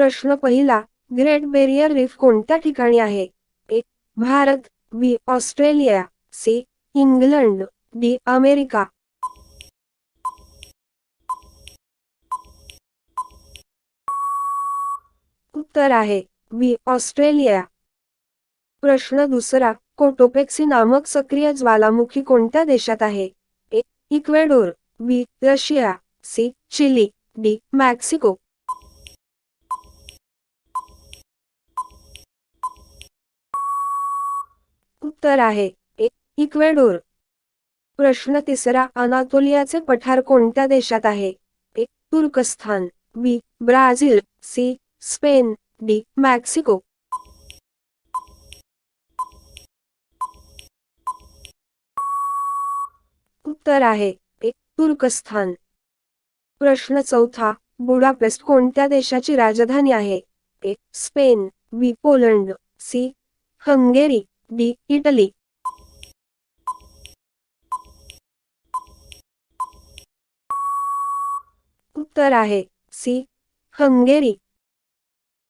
प्रश्न पहिला great barrier reef कोणत्या ठिकाणी आहे? एक Bharat B Australia C England D America. उत्तर आहे बी ऑस्ट्रेलिया. प्रश्न दुसरा कोटोपेक्सी नामक सक्रिय ज्वालामुखी कोणत्या देशात आहे? A Ecuador B Russia C Chile D Mexico. उत्तर आहे. इक्वेडोर. प्रश्न तिसरा अनातोलियाचे पठार कोणत्या देशात आहे? A Turkasthan. B Brazil. C Spain. D Mexico. उत्तर आहे. एक तुर्कस्थान. प्रश्न चौथा बुडापेस्ट कोणत्या देशाची राजधानी आहे? एक Spain. B Poland. C Hungary. B Italy. उत्तर आहे. सी. हंगेरी.